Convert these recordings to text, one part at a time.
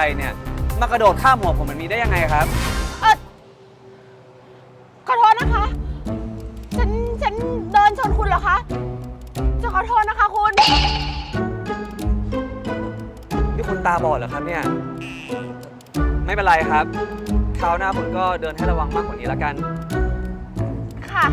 รเนี่ยมากระโดดข้ามหัวผมแบบนี้ได้ยังไงครับขอโทษนะคะ ฉัน ฉันเดินชนคุณเหรอคะ จะขอโทษนะคะคุณ นี่คุณตาบอดเหรอครับเนี่ย ไม่เป็นไรครับคราวหน้าคุณก็เดินให้ระวังมากกว่านี้แล้วกัน ค่ะ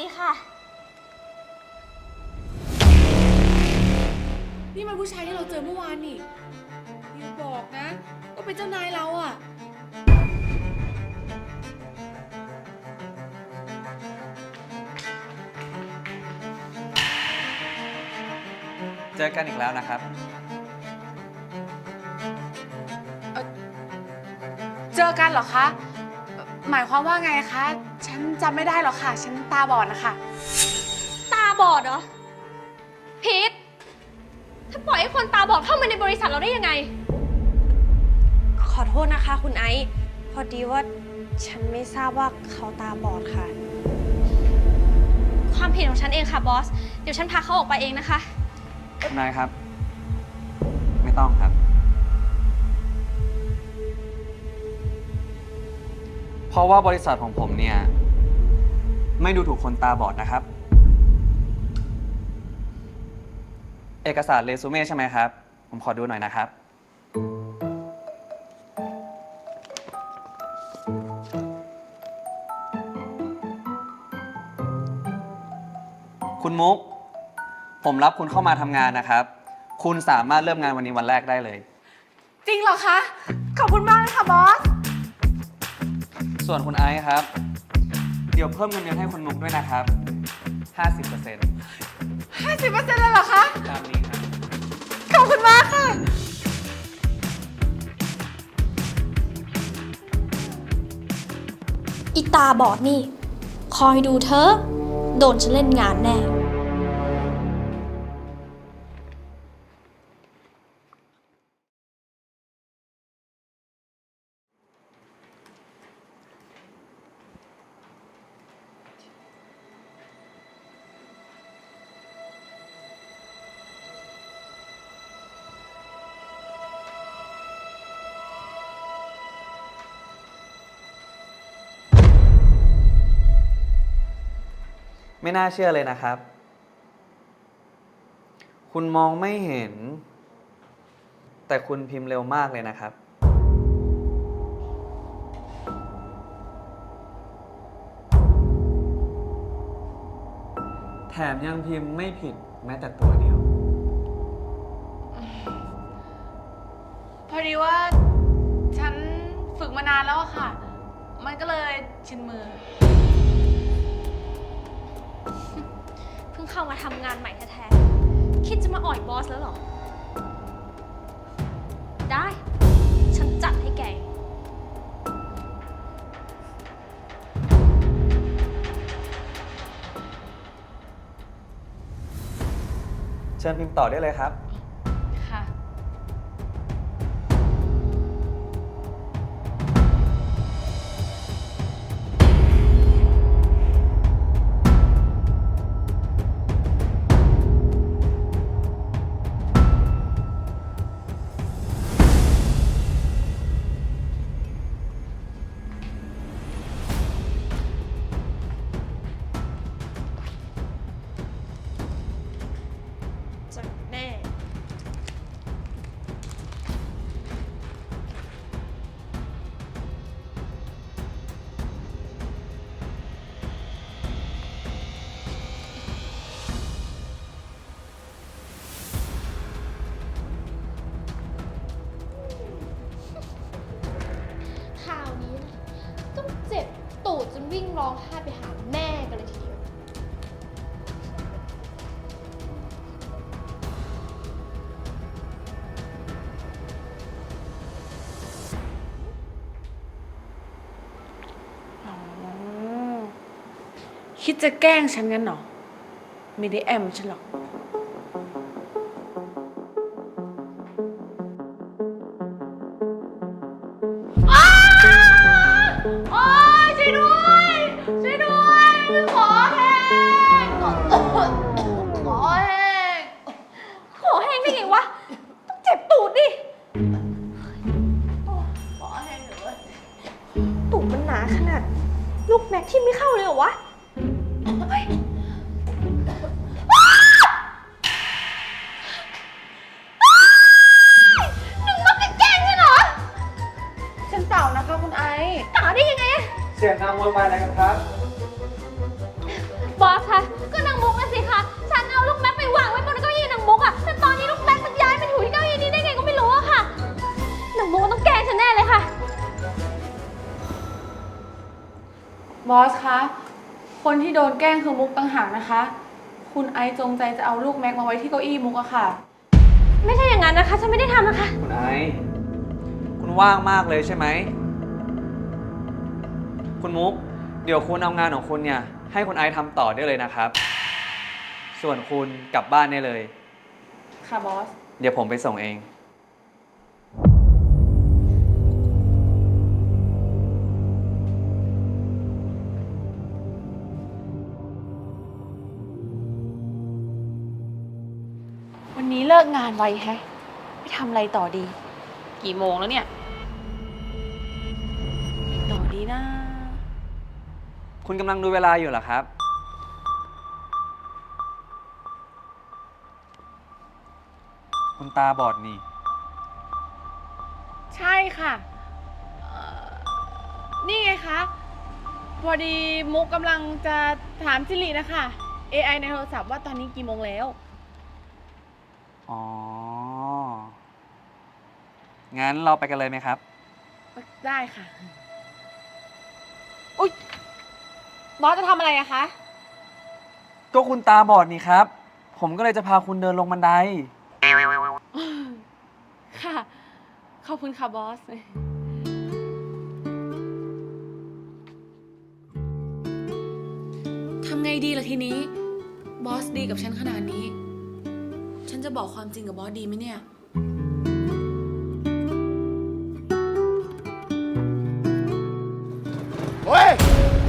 ดีค่ะ นี่มันผู้ชายที่เราเจอเมื่อวานนี่อย่าบอกนะว่าเป็นเจ้านายเราอะเจอกันอีกแล้วนะครับ เจอกันเหรอคะ หมายความว่าไงคะ ฉันจำไม่ได้หรอกค่ะ ฉันตาบอดนะคะ ตาบอดเหรอ พีทถ้าปล่อยให้คนตาบอดเข้ามาในบริษัทเราได้ยังไง ขอโทษนะคะ คุณไอซ์พอดีว่าฉันไม่ทราบว่าเขาตาบอดค่ะ ความผิดของฉันเองค่ะบอส เดี๋ยวฉันพาเขาออกไปเองนะคะ นายครับ ไม่ต้องครับ เพราะว่าบริษัทของผมเนี่ย ไม่ดูถูกคนตาบอดนะครับ เอกสารเรซูเม่ใช่ไหมครับ ผมขอดูหน่อยนะครับ คุณมุก ผมรับคุณเข้ามาทำงานนะครับ คุณสามารถเริ่มงานวันนี้วันแรกได้เลย จริงเหรอคะ ขอบคุณมากเลยค่ะบอส ส่วนคุณไอซ์ครับ เดี๋ยวเพิ่มเงินเดือนให้คุณมุกด้วยนะครับ 50% 50%เลยเหรอคะ ตามนี้ครับ ขอบคุณมากค่ะ อีตาบอดนี่ คอยดูเธอะ โดนฉันเล่นงานแน่ ไม่น่าเชื่อเลยนะครับ คุณมองไม่เห็น แต่คุณพิมพ์เร็วมากเลยนะครับ แถมยังพิมพ์ไม่ผิดแม้แต่ตัวเดียว พอดีว่าฉันฝึกมานานแล้วอะค่ะ มันก็เลยชินมือ เข้ามาทำงานใหม่แท้ๆ คิดจะมาอ่อยบอสแล้วเหรอ ได้ ฉันจัดให้แก เชิญพิมพ์ต่อได้เลยครับ วิ่งร้องไห้ไปหาแม่กันเลยทีเดียวอืมคิดจะแกล้งฉันงั้นเหรอไม่ได้แอมฉันหรอก กแม็กที่ไม่เข้าเลยเหรอวะฉันเปล่านะคะคุณไอซ์ต่อได้ยังไงอะเสียงดังโวยวายอะไรกันครับ บอสคะก็นางมุกนะสิคะ ฉันเอาลูกแม็กไปวางไว้บนเก้าอี้นางมุกอะแบอสคะ คนที่โดนแกล้งคือมุกต่างหากนะคะ คุณไอซ์จงใจจะเอาลูกแม็กมาไว้ที่เก้าอี้มุกอะค่ะ ไม่ใช่อย่างนั้นนะคะ ฉันไม่ได้ทำนะคะ คุณไอซ์คุณว่างมากเลยใช่ไหม คุณมุก เดี๋ยวคุณเอางานของคุณเนี่ย ให้คุณไอซ์ทำต่อได้เลยนะครับ ส่วนคุณกลับบ้านได้เลย ค่ะบอส เดี๋ยวผมไปส่งเอง ไวแฮะไปทำอะไรต่อดี กี่โมงแล้วเนี่ยต่อดีนะ คุณกำลังดูเวลาอยู่เหรอครับ คุณตาบอดนี่ ใช่ค่ะเอ่อนี่ไงคะพอดีมุกกำลังจะถามสิรินะคะ AI ในโทรศัพท์ว่าตอนนี้กี่โมงแล้ว อ๋อ งั้นเราไปกันเลยไหมครับ ได้ค่ะ อุ๊ยบอสจะทำอะไรอะคะ ก็คุณตาบอดนี่ครับ ผมก็เลยจะพาคุณเดินลงบันได ค่ะ ขอบคุณค่ะบอส ทำไงดีล่ะทีนี้ บอสดีกับฉันขนาดนี้ ฉันจะบอกความจริงกับบอสดีไหมเนี่ย เฮ้ย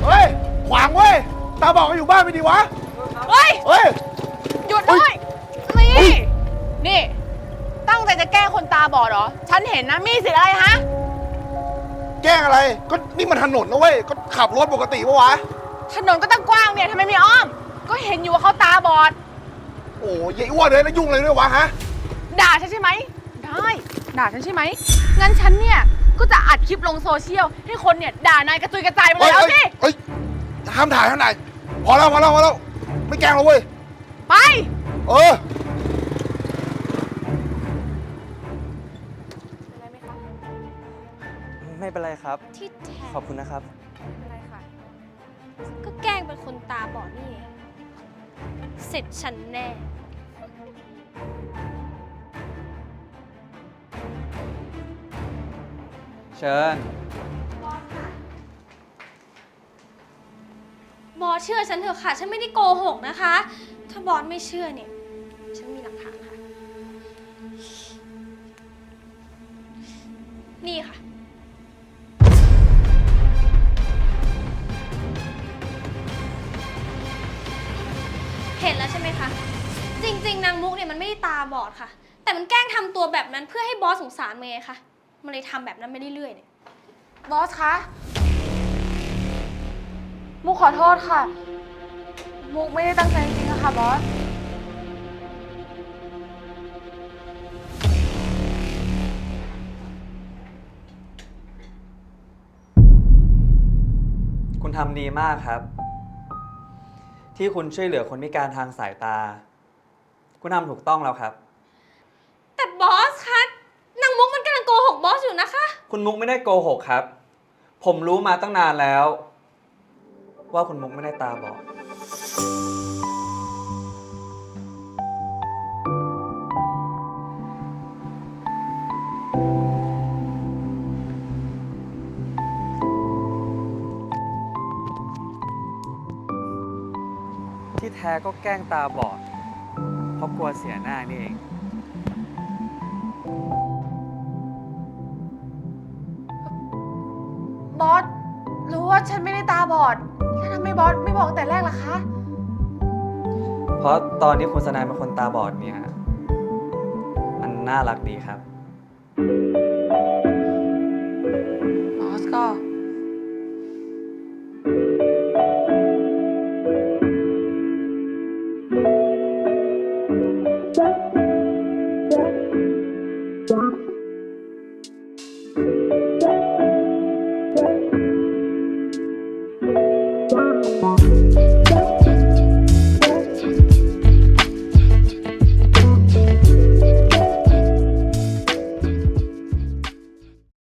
เฮ้ย ขวางเว้ย ตาบอกว่าอยู่บ้านไม่ดีวะ เฮ้ย เฮ้ย หยุดด้วยนี่ นี่ ตั้งใจจะแกล้งคนตาบอดเหรอ ฉันเห็นนะ มีสิทธิ์อะไรฮะ แกล้งอะไร ก็นี่มันถนนนะเว้ย ก็ขับรถปกติปะวะ ถนนก็ตั้งกว้างเนี่ยทำไมไม่อ้อม ก็เห็นอยู่ว่าเขาตาบอด โอ้ยายอ้วนเลยแล้วยุ่งอะไรด้วยวะฮะ ด่าฉันใช่ไหม ได้ ด่าฉันใช่ไหม งั้นฉันเนี่ย ก็จะอัดคลิปลงโซเชียล ให้คนเนี่ย ด่านายกระจุยกระจายไปเลยเอาสิเฮ้ยห้ามถ่ายห้ามถ่ายพอแล้วพอแล้วพอแล้วไม่แกล้งแล้วเว้ย ไป เออ ไม่เป็นไรครับ ที่แท้ขอบคุณนะครับก็แกล้งเป็นคนตาบอดนี่เองเสร็จฉันแน่ เชิญ บอสเชื่อฉันเถอะค่ะ ฉันไม่ได้โกหกนะคะ ถ้าบอสไม่เชื่อเนี่ย ฉันมีหลักฐานค่ะ นี่ค่ะ เห็นแล้วใช่ไหมคะ จริง ๆ นางมุกเนี่ยมันไม่ได้ตาบอดค่ะ แต่มันแกล้งทำตัวแบบนั้นเพื่อให้บอสสงสารเมย์ค่ะ มันเลยทำแบบนั้นไปเรื่อยๆเนี่ยบอสคะ มุกขอโทษค่ะ มุกไม่ได้ตั้งใจจริงๆอะค่ะบอส คุณทำดีมากครับ ที่คุณช่วยเหลือคนพิการทางสายตา คุณทำถูกต้องแล้วครับ แต่บอสคะนางมุกมันกำลังโกหกบอสอยู่นะ คุณมุกไม่ได้โกหกครับ ผมรู้มาตั้งนานแล้ว ว่าคุณมุกไม่ได้ตาบอด ที่แท้ก็แกล้งตาบอด เพราะกลัวเสียหน้านี่เอง ไม่ได้าบอดแล้วทำไมบอสไม่บอกแต่แรกล่ะคะ เพราะตอนที่คุณสนายเป็นคนตาบอดเนี่ย มันน่ารักดีครับ